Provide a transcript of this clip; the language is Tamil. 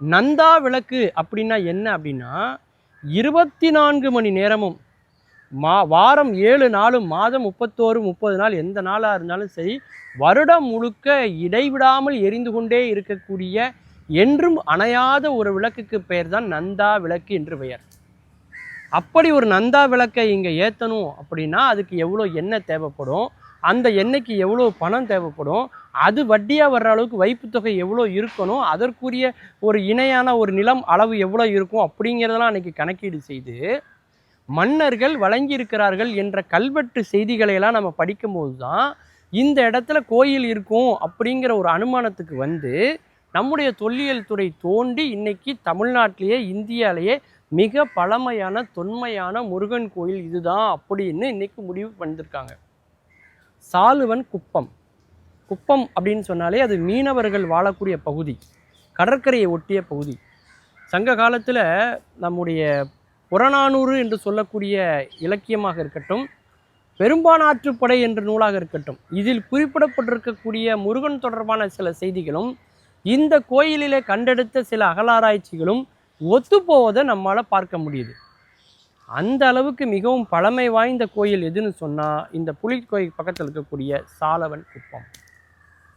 நந்தா விளக்கு அப்படின்னா என்ன அப்படின்னா இருபத்தி நான்கு மணி நேரமும் மா வாரம் ஏழு நாளும் மாதம் முப்பத்தோரு முப்பது நாள் எந்த நாளாக இருந்தாலும் சரி வருடம் முழுக்க இடைவிடாமல் எரிந்து கொண்டே இருக்கக்கூடிய என்றும் அணையாத ஒரு விளக்குக்கு பெயர் தான் நந்தா விளக்கு என்று பெயர். அப்படி ஒரு நந்தா விளக்கை இங்கே ஏற்றணும் அப்படின்னா அதுக்கு எவ்வளோ எண்ணெய் தேவைப்படும்? அந்த எண்ணெய்க்கு எவ்வளோ பணம் தேவைப்படும் அது வட்டியாக வர்ற அளவுக்கு வைப்புத்தொகை எவ்வளோ இருக்கணும் அதற்குரிய ஒரு இணையான ஒரு நிலம் அளவு எவ்வளோ இருக்கும் அப்படிங்கிறதெல்லாம் அன்றைக்கி கணக்கீடு செய்து மன்னர்கள் வழங்கியிருக்கிறார்கள் என்ற கல்வெட்டு செய்திகளை எல்லாம் நம்ம படிக்கும்போது தான் இந்த இடத்துல கோயில் இருக்கும் அப்படிங்கிற ஒரு அனுமானத்துக்கு வந்து நம்முடைய தொல்லியல் துறை தோண்டி இன்னைக்கு தமிழ்நாட்டிலேயே இந்தியாவிலேயே மிக பழமையான தொன்மையான முருகன் கோயில் இதுதான் அப்படின்னு இன்னைக்கு முடிவு பண்ணிருக்காங்க. சாலுவன் குப்பம். குப்பம் அப்படின்னு சொன்னாலே அது மீனவர்கள் வாழக்கூடிய பகுதி கடற்கரையை ஒட்டிய பகுதி. சங்க காலத்தில் நம்முடைய புறநானூறு என்று சொல்லக்கூடிய இலக்கியமாக இருக்கட்டும் பெரும்பானாற்றுப்படை என்ற நூலாக இருக்கட்டும் இதில் குறிப்பிடப்பட்டிருக்கக்கூடிய முருகன் தொடர்பான சில செய்திகளும் இந்த கோயிலிலே கண்டெடுத்த சில அகலாராய்ச்சிகளும் ஒத்துப்போவதை நம்மால் பார்க்க முடியுது. அந்த அளவுக்கு மிகவும் பழமை வாய்ந்த கோயில் எதுன்னு சொன்னால் இந்த புலிக்கோயில் பக்கத்தில் இருக்கக்கூடிய சாலவன் குப்பம்.